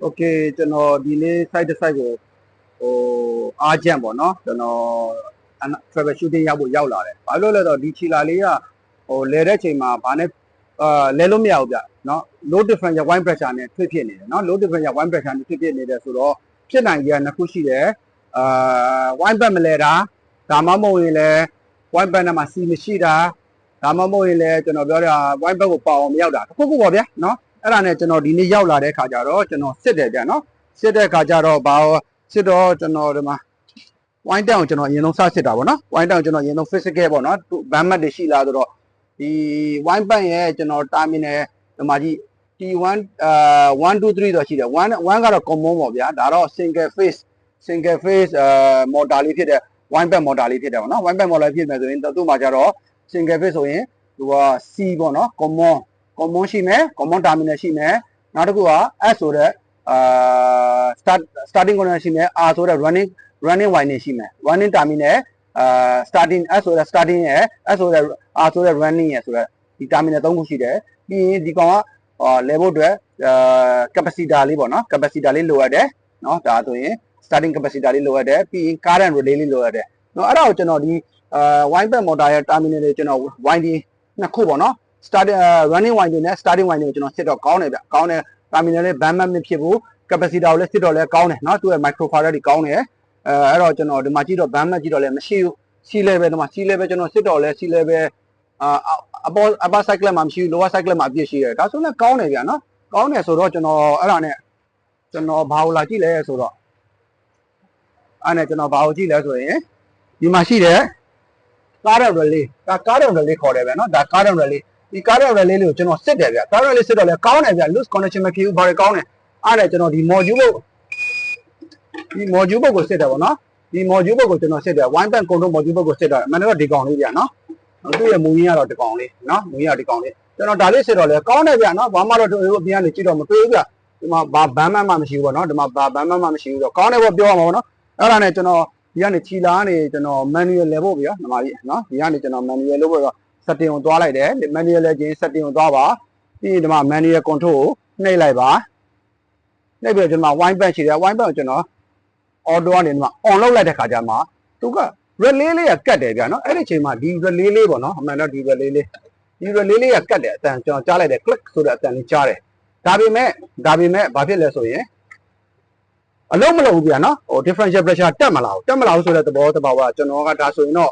โอเคကျွန်တော်ဒီနေ့ site တစ် site ကိုဟိုအားကြံ့ပေါ့နော်ကျွန်တော် travel shooting ရောက်ဖို့ရောက်လာတယ်ဘာလို့လဲဆိုတော့ဒီချီလာလေးကဟိုလဲတဲ့ချိန်မှာဘာနဲ့အာလဲလို့မရဘူးဗျเนาะ low difference ရ wine pressure နဲ့ထွေးဖြစ်နေတယ်เนาะ low difference ရ wine pressure နဲ့ထွေးဖြစ်နေတယ်ဆိုတော့ဖြစ်နိုင်ကြနှစ်ခုရှိတယ်အာ wine bag မလဲတာဒါမှမဟုတ်ရင်လည်း wine bag နဲ့မှာစီမရှိတာဒါမှမဟုတ်ရင်လည်းကျွန်တော်ပြောတာ wine bag ကိုပေါအောင်မရောက်တာတစ်ခုခုပေါ့ဗျာเนาะ အဲ့ဒါနဲ့ကျွန်တော်ဒီနေ့ရောက်လာတဲ့ခါကျတော့ကျွန်တော်စစ်တယ်ဗျာနော်စစ်တဲ့ခါကျတော့ဘာစစ်တော့ကျွန်တော်ဒီမှာဝိုင်းတောင်ကျွန်တော်အရင်ဆုံးစစစ်တာပေါ့နော်ဝိုင်းတောင်ကျွန်တော်အရင်ဆုံး physical ပေါ့နော်ဘန်မတ်တွေရှိလာဆိုတော့ဒီဝိုင်းပန့်ရဲ့ကျွန်တော် terminal ဒီမှာကြီး T1 အာ1 2 3တော့ရှိတယ်1 1ကတော့ common ပေါ့ဗျာဒါတော့ single phase single phase အာ motor လေးဖြစ်တဲ့ wine pad motor လေးဖြစ်တယ်ပေါ့နော် wine pad motor ဖြစ်မယ်ဆိုရင်သူ့မှာကျတော့ single phase ဆိုရင်သူက C ပေါ့နော် common common ရှိမယ် common terminal ရှိမယ်နောက်တစ်ခုက S ဆိုတဲ့အာ start starting coordinate ရှိမယ် R ဆိုတဲ့ running running winding ရှိမယ် running terminal အာ starting S ဆိုတဲ့ starting ရဲ့ S ဆိုတဲ့ R ဆိုတဲ့ running ရဲ့ဆိုတဲ့ဒီ terminal သုံးခုရှိတယ်ပြီးရင်ဒီကောင်ကဟော level အတွက်အာ capacitor လေးပေါ့နော် capacitor လေးလိုအပ်တယ်နော်ဒါဆိုရင် starting capacitor လေးလိုအပ်တယ်ပြီးရင် current relay လေးလိုအပ်တယ်နော်အဲ့ဒါကိုကျွန်တော်ဒီအာ wine back motor ရဲ့ terminal တွေကျွန်တော် winding နှစ်ခုပေါ့နော် start running winding နဲ့ starting winding ကိုကျွန်တော်စစ်တော့ကောင်းတယ်ဗျကောင်းတယ် terminal လေး band မဖြစ်ဘူး capacitor ကိုလည်းစစ်တော့လည်းကောင်းတယ်နော်သူ့ရဲ့ microfarad တွေကောင်းတယ်အဲအဲ့တော့ကျွန်တော်ဒီမှာကြည့်တော့ band မကြည့်တော့လည်းမရှိဘူး C level ဒီမှာ C level ကျွန်တော်စစ်တော့လဲ C level အာအပေါ် upper cycle မှာမရှိဘူး lower cycle မှာအပြည့်ရှိတယ်ဒါဆိုလည်းကောင်းတယ်ဗျာနော်ကောင်းတယ်ဆိုတော့ကျွန်တော်အဲ့ဒါနဲ့ကျွန်တော်ဘာလို့လာကြည့်လဲဆိုတော့အဲ့နဲ့ကျွန်တော်ဘာကိုကြည့်လဲဆိုရင်ဒီမှာရှိတယ်ကားရ relay ဒါကားရ relay ခေါ်တယ်ဗျာနော်ဒါကားရ relay ဒီကားရ relay လေးကိုကျွန်တော်စစ်တယ်ဗျာကားရ relay စစ်တော့လဲကောင်းတယ်ဗျာ loose connection မဖြစ်ဘူးဘာတွေကောင်းတယ်အဲ့ဒါကျွန်တော်ဒီ module ကိုဒီ module ဘုတ်ကိုစစ်တယ်ဗောနော်ဒီ module ဘုတ်ကိုကျွန်တော်စစ်တယ် wine bank control module ဘုတ်ကိုစစ်တယ်အမှန်တော့ဒီကောင်လေးဗျာနော်သူ့ရဲ့မူရင်းကတော့ဒီကောင်လေးနော်မူရင်းကဒီကောင်လေးကျွန်တော်ဒါလေးစစ်တော့လဲကောင်းတယ်ဗျာနော်ဘာမှတော့တို့အပြင်ကနေကြည့်တော့မတွေ့ဘူးဗျာဒီမှာဘာဘမ်းမမှမရှိဘူးဗောနော်ဒီမှာဘာဘမ်းမမှမရှိဘူးတော့ကောင်းတယ်ဗောပြောရမှာဗောနော်အဲ့ဒါနဲ့ကျွန်တော်ဒီကနေခြီလာကနေကျွန်တော် manual လဲဖို့ဗျာဒီမှာကြီးနော်ဒီကနေကျွန်တော် manual လို့ပြော setting ကိုသွားလိုက်တယ် manual လဲချင်း setting ကိုသွားပါပြီးရင်ဒီမှာ manual control ကိုနှိပ်လိုက်ပါနှိပ်ပြီးတော့ကျွန်တော် wine bank ရှိတယ် wine bank ကိုကျွန်တော် auto ကနေဒီမှာ on လုပ်လိုက်တဲ့ခါကျမှသူက relay လေးကကတ်တယ်ဗျာနော်အဲ့ဒီအချိန်မှာဒီ relay လေးပေါ့နော်အမှန်တော့ဒီ relay လေးဒီ relay လေးကကတ်တယ်အတန်ကျွန်တော်ကြားလိုက်တယ် click ဆိုတဲ့အတန်လေးကြားတယ်ဒါပေမဲ့ဒါပေမဲ့ဘာဖြစ်လဲဆိုရင်အလုံးမလုံးဘူးဗျာနော်ဟို differential pressure တက်မလာဘူးတက်မလာဘူးဆိုတဲ့သဘောတဘာဝကျွန်တော်ကဒါဆိုရင်တော့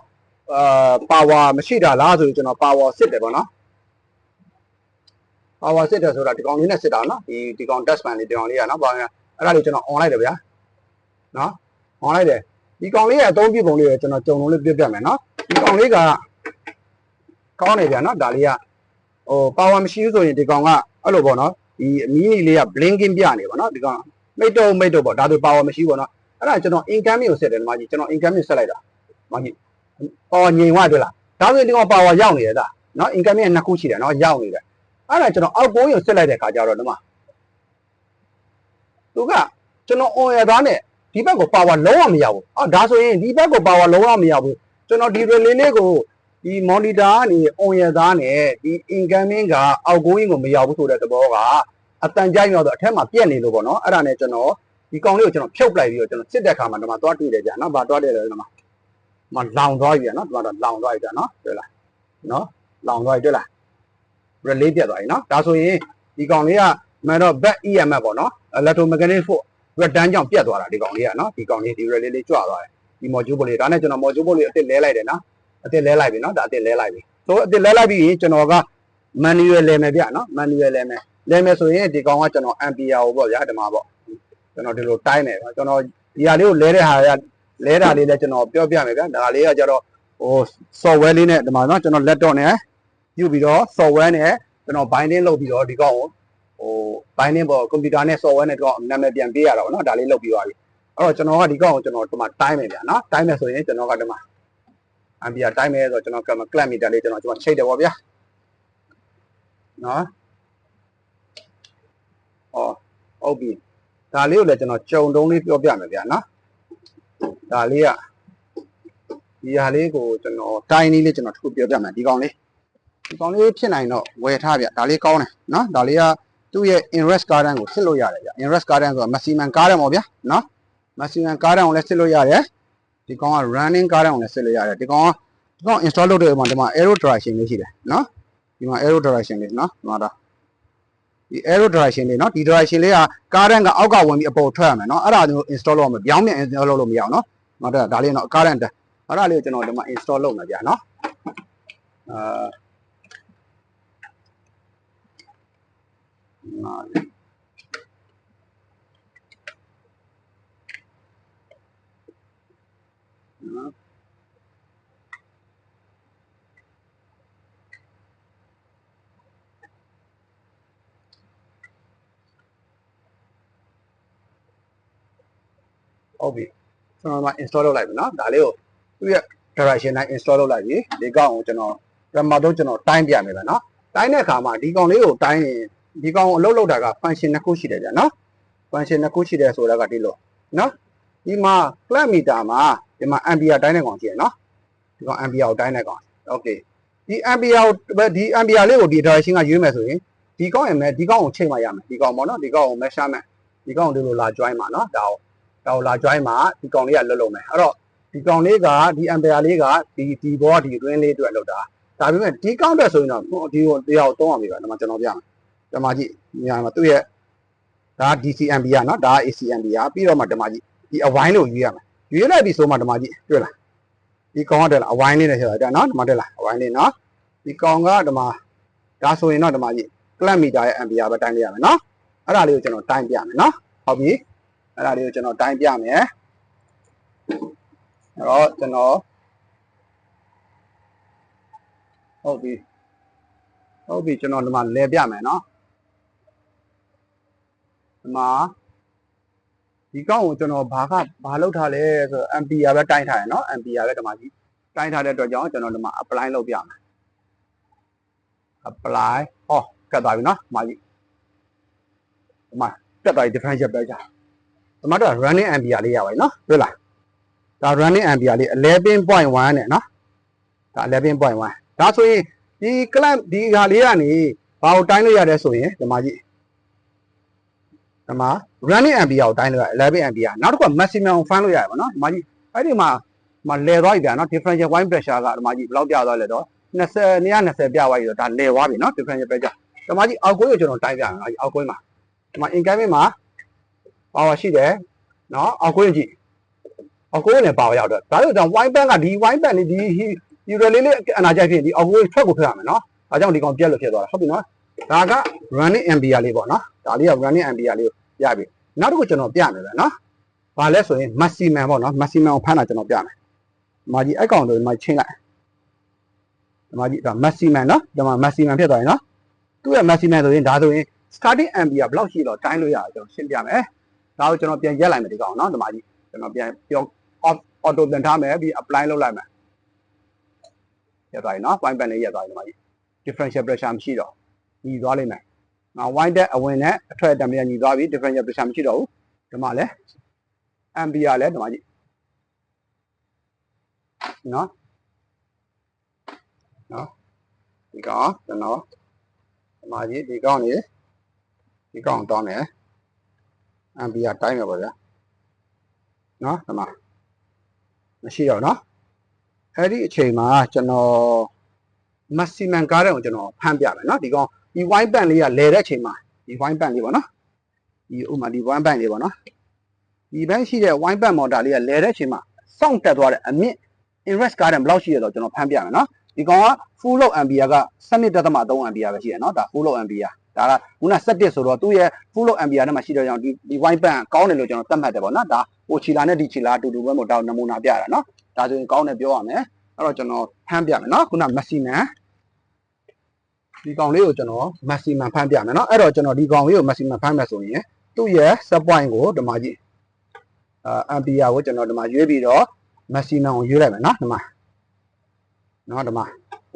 အာ power မရှိတာလားဆိုရင်ကျွန်တော် power စစ်တယ်ပေါ့နော် power စစ်တယ်ဆိုတာဒီကောင်လေးနဲ့စစ်တာနော်ဒီဒီကောင် test pan လေးဒီကောင်လေးကနော်ဘာလဲအဲ့ဒါလေးကျွန်တော် on လိုက်တယ်ဗျာနော် on လိုက်တယ်ဒီကောင်လေးရဲ့အသုံးပြုပုံလေးကိုကျွန်တော်ကြုံလုံးလေးပြပြမယ်နော်ဒီကောင်လေးကကောင်းနေဗျာနော်ဒါလေးကဟို power မရှိဘူးဆိုရင်ဒီကောင်ကအဲ့လိုပေါ့နော်ဒီအမီးနီလေးက blinking ပြနေပါနော်ဒီကောင်မိတ်တော့မိတ်တော့ပေါ့ဒါဆို power မရှိဘူးပေါ့နော်အဲ့ဒါကျွန်တော် income ကိုဆက်တယ်ဒီမှာကြီးကျွန်တော် income ကိုဆက်လိုက်တာဒီမှာကြီး power ငြိမ်သွားတွေ့လားဒါဆိုရင်ဒီကောင် power ရောက်နေရတာနော် income ရဲ့နှစ်ခုရှိတယ်နော်ရောက်နေတယ်အဲ့ဒါကျွန်တော်အောက်ပိုးကိုဆက်လိုက်တဲ့ခါကျတော့ဒီမှာသူကကျွန်တော် on ရသားနဲ့ဒီဘက်ကို power လုံးဝမရဘူးအော်ဒါဆိုရင်ဒီဘက်ကို power လုံးဝမရဘူးကျွန်တော်ဒီ relay လေးကိုဒီ monitor ကနေ on ရသားနဲ့ဒီ incoming က outgoing ကိုမရဘူးဆိုတဲ့သဘောကအတန်ကြိုက်ရောက်တော့အထက်မှာပြက်နေလို့ပေါ့နော်အဲ့ဒါနဲ့ကျွန်တော်ဒီကောင်လေးကိုကျွန်တော်ဖြုတ်လိုက်ပြီးတော့ကျွန်တော်စစ်တဲ့ခါမှာဒီမှာသွားတွေ့တယ်ကြာနော်ဗာသွားတယ်လေဒီမှာ မလောင်သွားပြီနော်ဒီမှာတော့လောင်သွားပြီကြာနော်တွေ့လားနော်လောင်သွားပြီတွေ့လား relay ပြတ်သွားပြီနော်ဒါဆိုရင်ဒီကောင်လေးကမှန်တော့ back EMF ပေါ့နော် electromagnetic force သူကတန်းကြောင့်ပြတ်သွားတာဒီကောင်လေးကနော်ဒီကောင်လေးဒီ relay လေးကြွသွားတယ်ဒီ module လေးဒါနဲ့ကျွန်တော် module လေးအစ်စ်လဲလိုက်တယ်နော်အစ်စ်လဲလိုက်ပြီနော်ဒါအစ်စ်လဲလိုက်ပြီဆိုအစ်စ်လဲလိုက်ပြီးရင်ကျွန်တော်က manual လဲမယ်ဗျနော် manual လဲမယ်လဲမယ်ဆိုရင်ဒီကောင်ကကျွန်တော် ampere ကိုပေါ့ဗျာဒီမှာပေါ့ကျွန်တော်ဒီလိုတိုင်းမယ်ကျွန်တော်ဒီဟာလေးကိုလဲတဲ့ဟာက လဲတာလေးလည်းကျွန်တော်ပြောပြမယ်ဗျဒါလေးကကျတော့ဟို software လေးနဲ့ဒီမှာနော်ကျွန်တော် laptop နဲ့ယူပြီးတော့ software နဲ့ကျွန်တော် binding လုပ်ပြီးတော့ဒီကောင်ကိုဟို binding ပေါ့ computer နဲ့ software နဲ့တော့နာမည်ပြန်ပေးရတာပေါ့နော်ဒါလေးလုပ်ပြီးသွားပြီအဲ့တော့ကျွန်တော်ကဒီကောင်ကိုကျွန်တော်ဒီမှာတိုင်းမယ်ဗျာနော်တိုင်းမယ်ဆိုရင်ကျွန်တော်ကဒီမှာ ampere တိုင်းမယ်ဆိုတော့ကျွန်တော်က clamp meter လေးကျွန်တော်ကျွန်တော်ချိတ်တယ်ပေါ့ဗျာနော်ဟောဟုတ်ပြီဒါလေးကိုလည်းကျွန်တော်ကြုံတုံးလေးပြောပြမယ်ဗျာနော် ဒါလေးကဒီဟာလေးကိုကျွန်တော်တိုင်းလေးလေးကျွန်တော်တစ်ခုပြောပြမယ်ဒီကောင်လေးဒီကောင်လေးဖြစ်နိုင်တော့ဝယ်ထားဗျဒါလေးကောင်းတယ်နော်ဒါလေးကသူ့ရဲ့ inverse current ကိုစစ်လို့ရတယ်ဗျ inverse current ဆိုတာ maximum current ပေါ့ဗျာနော် maximum current ကိုလည်းစစ်လို့ရတယ်ဒီကောင်က running current ကိုလည်းစစ်လို့ရတယ်ဒီကောင်ကဒီကောင် install လုပ်တဲ့အခါမှာဒီမှာ arrow direction လေးရှိတယ်နော်ဒီမှာ arrow direction လေးနော်ဒီမှာတော့ ဒီ arrow direction လေးနော်ဒီ direction လေးက current ကအောက်ကဝင်ပြီးအပေါ်ထွက်ရမယ်နော်အဲ့ဒါမျိုး install လုပ်ရမယ်ပြောင်းပြန် install လုပ်လို့မရအောင်နော်ဒီမှာဒါလေးနော် current အဲ့ဒါလေးကိုကျွန်တော်ဒီမှာ install လုပ်မယ်ဗျာနော်အာနားလေးနော် ဟုတ်ပြီကျွန်တော်မှ install လုပ်လိုက်ပြီနော်ဒါလေးကိုသူ့ရဲ့ direction တိုင်း install လုပ်လိုက်ပြီဒီကောင်ကိုကျွန်တော်ပထမတော့ကျွန်တော်တိုင်းပြမယ်ပဲနော်တိုင်းတဲ့အခါမှာဒီကောင်လေးကိုတိုင်းရင်ဒီကောင်ကိုအလုပ်လုပ်တာက function နှစ်ခုရှိတယ်ဗျာနော် function နှစ်ခုရှိတယ်ဆိုတာကဒီလိုနော်ဒီမှာ clamp meter မှာဒီမှာ ampere တိုင်းတဲ့ကောင်ရှိရနော်ဒီကောင် ampere ကိုတိုင်းတဲ့ကောင် okay ဒီ ampere ကိုဒီ ampere လေးကိုဒီ direction ကရွေးမယ်ဆိုရင်ဒီကောင်ရင်မဲ့ဒီကောင်ကိုချိန်မှရမယ်ဒီကောင်ပေါ့နော်ဒီကောင်ကို measurement ဒီကောင်ကိုဒီလိုလာ join ပါနော်ဒါကို ဟိုလာ join မှာဒီကောင်လေးကလွတ်လုံးမယ်အဲ့တော့ဒီကောင်လေးကဒီ umpire လေးကဒီဒီဘောဒီ win လေးအတွက်လောက်တာဒါပေမဲ့ဒီကောင့်အတွက်ဆိုရင်တော့ဒီကိုတရားကိုသုံးအောင်ပြပါဒါမှကျွန်တော်ပြမယ်ဓမ္မကြီးညာမှာသူ့ရဲ့ဒါ DCMB ကနော်ဒါ ACMB ကပြီးတော့မှဓမ္မကြီးဒီအဝိုင်းလို့ယူရမယ်ယူရလိုက်ပြီဆိုမှဓမ္မကြီးတွေ့လားဒီကောင်ကတက်လားအဝိုင်းလေးနဲ့ဆိုတာကြာနော်ဓမ္မတက်လားအဝိုင်းလေးနော်ဒီကောင်ကဓမ္မဒါဆိုရင်တော့ဓမ္မကြီး clamp meter ရဲ့ ampere ပဲတိုင်းပြရမယ်နော်အဲ့ဒါလေးကိုကျွန်တော်တိုင်းပြမယ်နော်ဟုတ်ပြီ အဲ့ဒါတွေကိုကျွန်တော်တိုင်းပြမယ်အဲ့တော့ကျွန်တော်ဟုတ်ပြီဟုတ်ပြီကျွန်တော်ဒီမှာလဲပြမယ်နော်ဒီမှာဒီကောက်ကိုကျွန်တော်ဘာကဘာလောက်ထားလဲဆိုတော့ ampere ပဲတိုင်းထားရနော် ampere ပဲဒီမှာကြီးတိုင်းထားတဲ့အတွက်ကြောင့်ကျွန်တော်ဒီမှာ apply လုပ်ပြမယ် apply ဟောကတ်သွားပြီနော်ဒီမှာကြီးဒီမှာတက်သွားပြီ differential ပဲကြာ မှာတော့ running ampere လေးရပါတယ်နော်တွေ့လားဒါ running ampere လေး11.1နဲ့နော်ဒါ11.1ဒါဆိုရင်ဒီ clamp ဒီဟာလေးကနေဘာကိုတိုင်းလို့ရတယ်ဆိုရင်ဒီမှာကြည့်ဒီမှာ running ampere ကိုတိုင်းလို့ရ11 ampere နောက်တစ်ခုက maximum ကို fan လို့ရတယ်ပေါ့နော်ဒီမှာကြည့်အဲ့ဒီမှာဒီမှာလဲသွားပြီဗျာနော် differential wine pressure ကဒီမှာကြည့်ဘယ်လောက်ပြသွားလဲတော့20 220ပြသွားပြီတော့ဒါလဲသွားပြီနော် differential pressure ဒီမှာကြည့်အောက်ကွင်းကိုကျွန်တော်တိုင်းပြမယ်အောက်ကွင်းမှာဒီမှာ incoming မှာ power ရှိတယ်နော်အောက်ကွင်းကြည့်အောက်ကွင်းနဲ့ power ရောက်တော့ဒါလို့ကြောင့် wine band ကဒီ wine band လေးဒီ user လေးလေးအနာကြိုက်ဖြစ်ဒီအောက်ကွင်းထွက်ကိုထွက်ရမယ်နော်ဒါကြောင့်ဒီကောင်ပြက်လို့ဖြစ်သွားတာဟုတ်ပြီနော်ဒါက running ampere လေးပေါ့နော်ဒါလေးက running ampere လေးကိုရပြီနောက်တစ်ခုကျွန်တော်ပြမယ်ဗျနော်ဘာလဲဆိုရင် maximum ပေါ့နော် maximum ကိုဖမ်းတာကျွန်တော်ပြမယ်ဒီမှာကြီးအကောင်တို့ဒီမှာချင်းလိုက်ဒီမှာကြီးဒါ maximum နော်ဒီမှာ maximum ဖြစ်သွားရင်နော်သူ့ရဲ့ maximum ဆိုရင်ဒါဆိုရင် starting ampere ဘယ်လောက်ရှိတော့တိုင်းလို့ရတယ်ကျွန်တော်ရှင်းပြမယ် ဒါကိုကျွန်တော်ပြန်ရက်လိုက်မယ်ဒီကောင်နော်ဒီမှာကြီးကျွန်တော်ပြန်ပြော auto ပြန်ထားမယ်ပြီး apply လုပ်လိုက်မယ်ရက်သွားပြီနော် point pen လေးရက်သွားပြီဒီမှာကြီး differential pressure မရှိတော့ညီသွားလိမ့်မယ်။နော် wine တဲ့အဝင်နဲ့အထွက်တံမြညီသွားပြီ differential pressure မရှိတော့ဘူးဒီမှာလဲ ampere လဲဒီမှာကြီးနော်နော်ဒီကောင်ကျွန်တော်ဒီမှာကြီးဒီကောင်နေဒီကောင်တောင်းမယ် အမ်ပီယာတိုင်းမယ်ပေါ့ဗျာနော်ဒီမှာမရှိတော့နော်အဲ့ဒီအချိန်မှာကျွန်တော် maximum ကားတဲ့ကိုကျွန်တော်ဖမ်းပြမယ်နော်ဒီကောင်ဒီ wine band လေးကလဲတဲ့အချိန်မှာဒီ wine band လေးပေါ့နော်ဒီဥမာဒီ wine band လေးပေါ့နော်ဒီဘန်းရှိတဲ့ wine band motor လေးကလဲတဲ့အချိန်မှာစောင့်တက်သွားတဲ့အမြင့် inverse current ဘယ်လောက်ရှိရတော့ကျွန်တော်ဖမ်းပြမယ်နော်ဒီကောင်က full load ampere က12.3 ampere ပဲရှိရနော်ဒါ full load ampere ဒါကခုန17ဆိုတော့သူ့ရဲ့ full load ampere နဲ့မှရှိတော့ကြောင့်ဒီဒီ wine band ကောင်းတယ်လို့ကျွန်တော်သတ်မှတ်တယ်ပေါ့နော်ဒါဟိုချီလာနဲ့ဒီချီလာအတူတူပဲမို့တောင်းနမူနာပြတာနော်ဒါဆိုရင်ကောင်းတယ်ပြောရမယ်အဲ့တော့ကျွန်တော်ဖမ်းပြမယ်နော်ခုန maximum ဒီကောင်လေးကိုကျွန်တော် maximum ဖမ်းပြမယ်နော်အဲ့တော့ကျွန်တော်ဒီကောင်လေးကို maximum ဖမ်းမယ်ဆိုရင်သူ့ရဲ့ set point ကိုဒီမှာကြည့်အာ ampere ကိုကျွန်တော်ဒီမှာရွေးပြီးတော့ maximum ကိုရွေးလိုက်မယ်နော်ဒီမှာနော်ဒီမှာ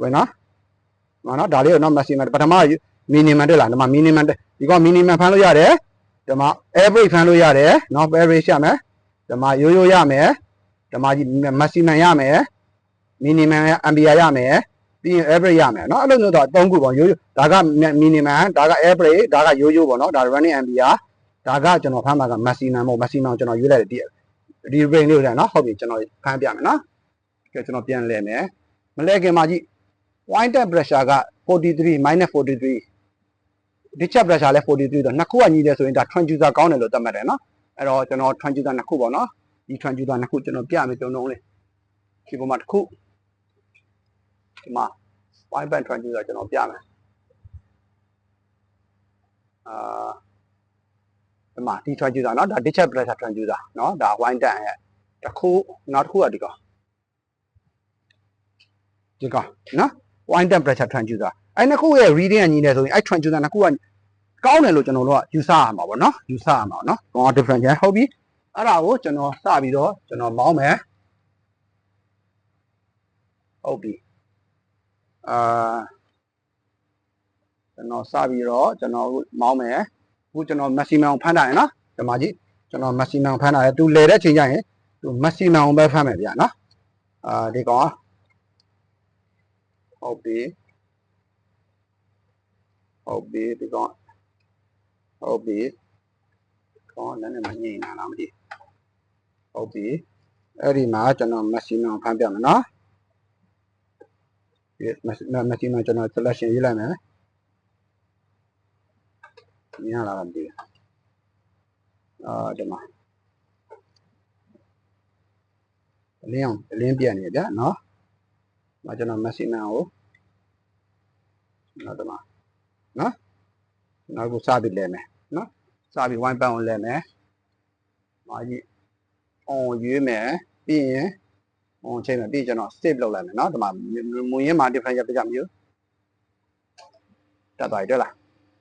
ဝင်နော်ဒီမှာနော်ဒါလေးကိုနော် maximum ပထမ minimum တက်လာဒီမှာ minimum တက်ဒီကောင် minimum ဖမ်းလို့ရတယ်ဒီမှာ average ဖမ်းလို့ရတယ်နော် average ရမယ်ဒီမှာရိုးရိုးရမယ်ဒီမှာ maximum ရမယ် minimum ရ ampere ရမယ်ပြီးရင် average ရမယ်နော်အဲ့လိုမျိုးတော့အသုံးခုပေါ့ရိုးရိုးဒါက minimum ဒါက average ဒါကရိုးရိုးပေါ့နော်ဒါ running ampere ဒါကကျွန်တော်ဖမ်းတာက maximum ပေါ့ maximum ကျွန်တော်ရွေးလိုက်တယ်ဒီဒီ brain လေးကိုလည်းနော်ဟုတ်ပြီကျွန်တော်ဖမ်းပြမယ်နော်ကဲကျွန်တော်ပြန်လဲမယ်မလဲခင်မှာကြည့် wine temperature က43 -43 ditch pressure လည်း43တော့နှစ်ခုကညီတယ်ဆိုရင်ဒါ transducer ကောင်းတယ်လို့သတ်မှတ်တယ်နော်အဲ့တော့ကျွန်တော် transducer နှစ်ခုပေါ့နော်ဒီ transducer နှစ်ခုကျွန်တော်ပြမယ်ကျွန်တော်လေးဒီပုံမှာတစ်ခုဒီမှာ wide band transducer ကျွန်တော်ပြမယ်အာဒီမှာဒီ transducer နော်ဒါ ditch pressure transducer နော်ဒါ wide band ရဲ့တစ်ခုနောက်တစ်ခုကဒီကောင်ဒီကောင်နော် wide band pressure transducer အဲ့နှစ်ခုရဲ့ reading ကညီတယ်ဆိုရင်အဲ့ transition နှစ်ခုကကောင်းတယ်လို့ကျွန်တော်တို့ကယူဆရမှာပေါ့နော်ယူဆရမှာပေါ့နော်ဘော different ချင်ဟုတ်ပြီအဲ့ဒါကိုကျွန်တော်စပြီးတော့ကျွန်တော်မောင်းမယ်ဟုတ်ပြီအာကျွန်တော်စပြီးတော့ကျွန်တော်မောင်းမယ်အခုကျွန်တော် maximum ဖမ်းတာရယ်နော်ဒီမှာကြည့်ကျွန်တော် maximum ဖမ်းတာရယ်သူလဲတဲ့အချိန်ကျရင်သူ maximum ပဲဖမ်းမယ်ဗျာနော်အာဒီကောင်ဟုတ်ပြီ ဟုတ်ပြီဒီကောင်ဟုတ်ပြီကောင်လည်းလည်းမငြိမ်တာလားမသိဟုတ်ပြီအဲ့ဒီမှာကျွန်တော် maximum ဖမ်းပြမယ်နော်ဒီ maximum ကျွန်တော် selection ရေးလိုက်မယ်မြင်လာတာမသိဘူးအာဒီမှာအလင်းအောင်အလင်းပြတ်နေဗျာနော်။ဒါကျွန်တော် maximum ကိုနောက်ဒီမှာ နော်။နောက်ကိုစပြီးလဲမယ်နော်။စပြီးဝိုင်းပန်းကိုလဲမယ်။မာကြီးအောင်ရွေးမယ်ပြီးရင်အောင်ချိန်မယ်ပြီးကျွန်တော် save လုပ်လိုက်မယ်နော်။ဒီမှာမူရင်းမှာ differential ပြကြမျိုးတက်သွားပြီတွေ့လား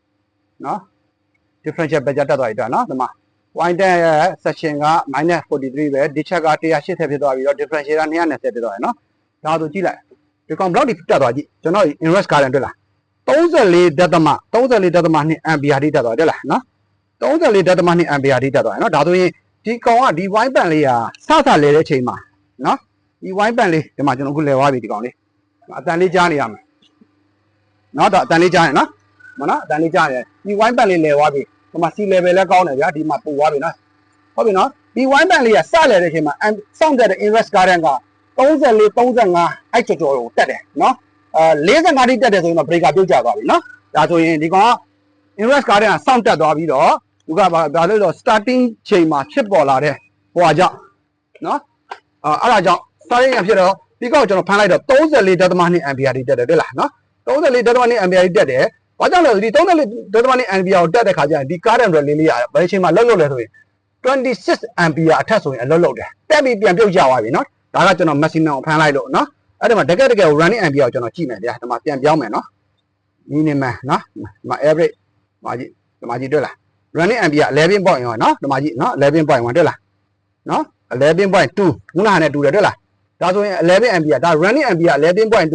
။နော်။ differential ပြကြတက်သွားပြီတွေ့နော်။ဒီမှာ point ရဲ့ section က -43 ပဲဒီချက်က180ဖြစ်သွားပြီးတော့ differential က220ဖြစ်သွားတယ်နော်ဒါဆိုကြည့်လိုက်ဒီကောင်ဘလောက်ဒီတက်သွားကြည့်ကျွန်တော် inverse current တွေ့လား 34ဒသမ34ဒသမ2 ampere ထိတက်သွားတယ်လားနော်34ဒသမ2 ampere ထိတက်သွားတယ်နော်ဒါဆိုရင်ဒီကောင်ကဒီ white band လေးကစစလဲတဲ့ချိန်မှာနော်ဒီ white band လေးဒီမှာကျွန်တော်အခုလဲသွားပြီဒီကောင်လေးအတန်လေးကြားနေရမယ်နော်ဒါအတန်လေးကြားနေနော်မနော်အတန်လေးကြားနေဒီ white band လေးလဲသွားပြီဒီမှာ C level လည်းကောင်းတယ်ဗျာဒီမှာပို့သွားပြီနော်ဟုတ်ပြီနော်ဒီ wine band လေးကစလဲတဲ့အချိန်မှာစောင့်တဲ့ invest current က34 35အဲ့ကြော်ကြော်ကိုတက်တယ်နော် အဲ45တိတက်တယ်ဆိုရင်တော့ breaker ပြုတ်ကျသွားပြီနော်ဒါဆိုရင်ဒီကောင်က invest current ကစောင့်တက်သွားပြီးတော့သူကဘာလို့လဲဆိုတော့ starting ချိန်မှာဖြစ်ပေါ်လာတဲ့ဟိုဟာကြောင့်နော်အဲအဲ့ဒါကြောင့် starting ကဖြစ်တော့ဒီကောင်ကျွန်တော်ဖမ်းလိုက်တော့34.2 ampere တိတက်တယ်တွေ့လားနော်34.2 ampere တိတက်တယ်ဘာကြောင့်လဲဆိုဒီ34ဒေါသမနီ ampere ကိုတက်တဲ့ခါကျရင်ဒီ current တွေလေးလေးရတယ်ဘယ်အချိန်မှာလောက်လောက်လဲဆိုရင်26 ampere အထက်ဆိုရင်အလောက်လောက်တယ်တက်ပြီးပြန်ပြုတ်ကျသွားပြီနော်ဒါကကျွန်တော် maximum ကိုဖမ်းလိုက်လို့နော် အဲ့ဒီမှာတကယ်တကယ် running ampere ကိုကျွန်တော်ကြည့်မယ်ဗျာဒီမှာပြန်ပြောင်းမယ်နော် minimum နော်ဒီမှာ average ဒီမှာကြည့်ဒီမှာကြည့်တွေ့လား running ampere 11.1နော်ဒီမှာကြည့်နော်11.1တွေ့လားနော်11.2ခုနကနဲ့တူတယ်တွေ့လားဒါဆိုရင်11 ampere ဒါ running ampere 11.2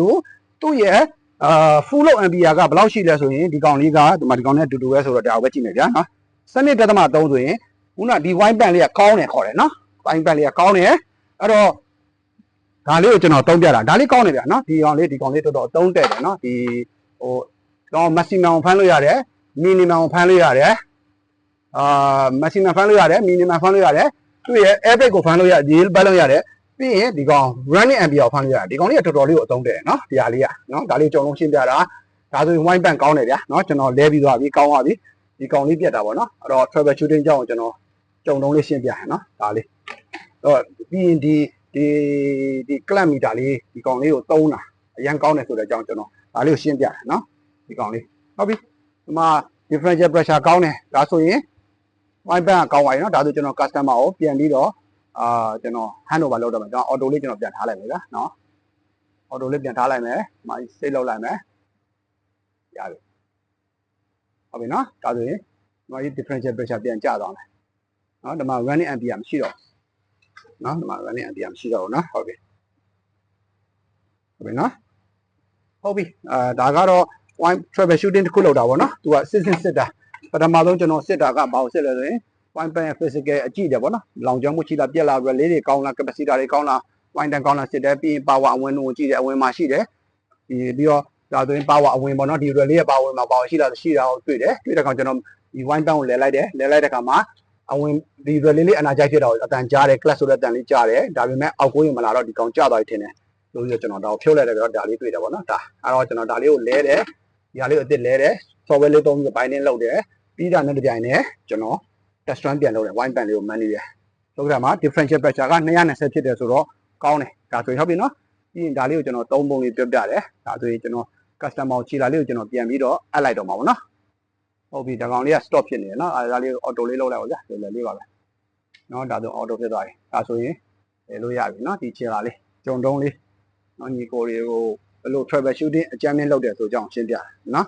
သူ့ရဲ့အာ full load ampere ကဘယ်လောက်ရှိလဲဆိုရင်ဒီကောင်လေးကဒီမှာဒီကောင်နဲ့အတူတူပဲဆိုတော့ဒါကိုပဲကြည့်မယ်ဗျာနော်စနစ်တက်သမ3ဆိုရင်ခုနဒီ wine pan လေးကကောင်းတယ်ခေါ်တယ်နော် wine pan လေးကကောင်းတယ်အဲ့တော့ ဒါလေးကိုကျွန်တော်သုံးပြတာဒါလေးကောင်းတယ်ဗျာနော်ဒီကောင်လေးဒီကောင်လေးတော်တော်သုံးတက်တယ်နော်ဒီဟိုတော့ maximum ဖမ်းလို့ရတယ် minimum ဖမ်းလို့ရတယ်အာ maximum ဖမ်းလို့ရတယ် minimum ဖမ်းလို့ရတယ်သူ့ရဲ့ average ကိုဖမ်းလို့ရဒီဘက်လို့ရတယ်ပြီးရင်ဒီကောင် running ampere ကိုဖမ်းလို့ရတယ်ဒီကောင်လေးကတော်တော်လေးကိုအသုံးတယ်နော်ဒီဟာလေးကနော်ဒါလေးကြုံလုံးရှင်းပြတာဒါဆိုရင် wine pan ကောင်းတယ်ဗျာနော်ကျွန်တော်လဲပြီးသွားပြီကောင်းသွားပြီဒီကောင်လေးပြတ်တာပေါ့နော်အဲ့တော့ trouble shooting ကြောင့်ကျွန်တော်ကြုံလုံးလေးရှင်းပြရနော်ဒါလေးတော့ပြီးရင်ဒီ ဒီဒီ clamp meter လေးဒီကောင်လေးကိုသုံးတာအရင်ကောင်းတယ်ဆိုတဲ့အကြောင်းကျွန်တော်ဒါလေးကိုရှင်းပြရနော်ဒီကောင်လေးဟုတ်ပြီဒီမှာ differential pressure ကောင်းတယ်ဒါဆိုရင် wine pan ကကောင်းပါပြီနော်ဒါဆိုကျွန်တော် customer ကိုပြန်ပြီးတော့အာကျွန်တော် hand over လုပ်တော့မယ်ကျွန်တော် auto လေးကျွန်တော်ပြန်ထားလိုက်မယ်ဗျာနော် auto လေးပြန်ထားလိုက်မယ်ဒီမှာ save လုပ်လိုက်မယ်ရပြီဟုတ်ပြီနော်ဒါဆိုရင်ဒီမှာ differential pressure ပြန်ကျသွားမယ်နော်ဒီမှာ running ampere မရှိတော့ နော်ဒီမှာ running ampere မရှိတော့ဘူးနော်ဟုတ်ပြီဟုတ်ပြီနော်ဟုတ်ပြီအာဒါကတော့ wine trouble shooting တစ်ခုလောက်တာပေါ့နော်သူကစစ်စစ်စစ်တာပထမဆုံးကျွန်တော်စစ်တာကဘာကိုစစ်လဲဆိုရင် wine pan physical အကြည့်တယ်ပေါ့နော်လောင်ကျွမ်းမှုရှိလားပြက်လား relay တွေကောင်းလား capacitor တွေကောင်းလား wine tan ကောင်းလားစစ်တယ်ပြီးရင် power အဝင်ကိုကြည့်တယ်အဝင်မှာရှိတယ်ဒီပြီးတော့ဒါဆိုရင် power အဝင်ပေါ့နော်ဒီ relay ရဲ့ power မှာ power ရှိလားရှိတာကိုတွေ့တယ်တွေ့တဲ့အခါကျွန်တော်ဒီ wine pan ကိုလဲလိုက်တယ်လဲလိုက်တဲ့အခါမှာ အဝင်ဒီ relay လေးအနာကြိုက်ဖြစ်တော့အတန်ကြားတယ် class ဆိုတဲ့အတန်လေးကြားတယ်ဒါပေမဲ့အောက်ကိုရင်မလာတော့ဒီကောင်ကျသွားပြီထင်တယ်လို့ပြီးတော့ကျွန်တော်ဒါကိုဖြုတ်လိုက်တယ်ပြီးတော့ဒါလေးတွေ့တယ်ပေါ့နော်ဒါအဲ့တော့ကျွန်တော်ဒါလေးကိုလဲတယ်ဒီဟာလေးကိုအစ်စ်လဲတယ် software လေးသုံးပြီး binding လုပ်တယ်ပြီးတာနဲ့တပြိုင်နက်ကျွန်တော် test run ပြန်လုပ်တယ် wine pan လေးကို manual လုပ်တာမှာ differential pressure က220ဖြစ်တယ်ဆိုတော့ကောင်းတယ်ဒါဆိုရင်ဟုတ်ပြီနော်ပြီးရင်ဒါလေးကိုကျွန်တော်သုံးပုံလေးပြောပြတယ်ဒါဆိုရင်ကျွန်တော် customer ကိုခြေလာလေးကိုကျွန်တော်ပြန်ပြီးတော့အပ်လိုက်တော့မှာပေါ့နော် ဟုတ်ပြီဒါကောင်လေးက stop ဖြစ်နေတယ်နော်အဲဒါလေးကို auto လေးလုပ်လိုက်ပါဗျာလွယ်လွယ်လေးပါပဲနော်ဒါဆို auto ဖြစ်သွားပြီဒါဆိုရင်လေလို့ရပြီနော်ဒီခြေလာလေးဂျုံတုံးလေးနော်ညီကိုတွေကိုဘယ်လို trouble shooting အကြမ်းမြင့်လုပ်တယ်ဆိုကြအောင်ရှင်းပြတယ်နော်